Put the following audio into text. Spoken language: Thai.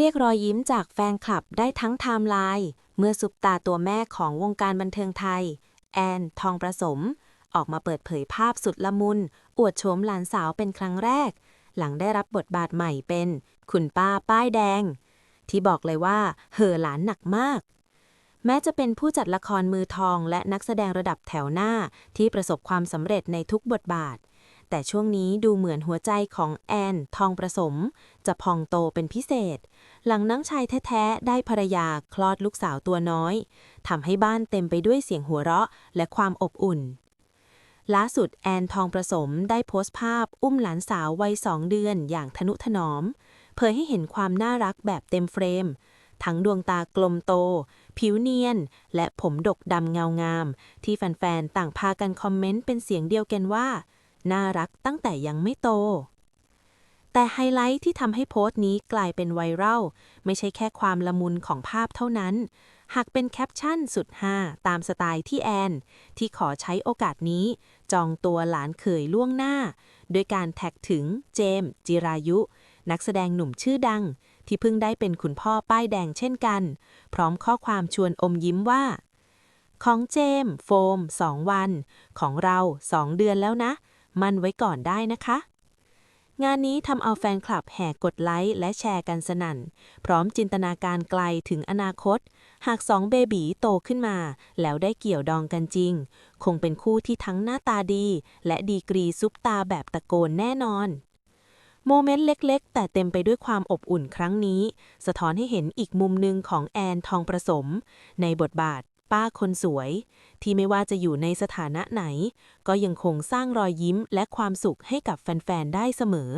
เรียกรอยยิ้มจากแฟนคลับได้ทั้งไทม์ไลน์เมื่อซุปตาตัวแม่ของวงการบันเทิงไทย แอน ทองประสม ออกมาเปิดเผยภาพสุดละมุน อวดโฉมหลานสาวเป็นครั้งแรก หลังได้รับบทบาทใหม่เป็น คุณป้าป้ายแดง ที่บอกเลยว่าเห่อหลานหนักมากแม้จะเป็นผู้จัดละครมือทองและนักแสดงระดับแถวหน้าที่ประสบความสำเร็จในทุกบทบาท แต่ช่วงนี้ดูเหมือนหัวใจของแอน ทองประสม จะพองโตเป็นพิเศษ หลังน้องชายแท้ๆ ได้ภรรยาคลอดลูกสาวตัวน้อยทำให้บ้านเต็มไปด้วยเสียงหัวเราะและความอบอุ่นล่าสุดแอนทองประสมได้โพสต์ภาพอุ้มหลานสาววัยสองเดือนอย่างทนุถนอม เผยให้เห็นความน่ารักแบบเต็มเฟรม ทั้งดวงตากลมโต ผิวเนียน และผมดกดำเงางาม ที่แฟนๆ ต่างพากันคอมเมนต์เป็นเสียงเดียวกันว่า น่ารักตั้งแต่ยังไม่โต แต่ไฮไลท์ที่ทำให้โพสต์นี้กลายเป็นไวรัลไม่ใช่แค่ความละมุนของภาพเท่านั้น หากเป็นแคปชั่นสุดฮาตามสไตล์ที่แอน ที่ขอใช้โอกาสนี้ จองตัวหลานเขยล่วงหน้า โดยการแท็กถึงเจมส์จิรายุ นักแสดงหนุ่มชื่อดัง ที่เพิ่งได้เป็นคุณพ่อป้ายแดงเช่นกัน พร้อมข้อความชวนอมยิ้มว่าของเจมส์โฟม2วัน ของเรา2เดือนแล้วนะ มันไว้ก่อนได้นะคะ งานนี้ทำเอาแฟนคลับแห่กดไลค์และแชร์กันสนั่น พร้อมจินตนาการไกลถึงอนาคต หากสองเบบีโตขึ้นมา แล้วได้เกี่ยวดองกันจริง คงเป็นคู่ที่ทั้งหน้าตาดี และดีกรีซุปตาแบบตะโกนแน่นอนโมเมนต์เล็ก ๆ แต่เต็มไปด้วยความอบอุ่นครั้งนี้ สะท้อนให้เห็นอีกมุมหนึ่งของแอนทองประสม ในบทบาท ป้าคนสวย ที่ไม่ว่าจะอยู่ในสถานะไหน ก็ยังคงสร้างรอยยิ้มและความสุขให้กับแฟน ๆ ได้เสมอ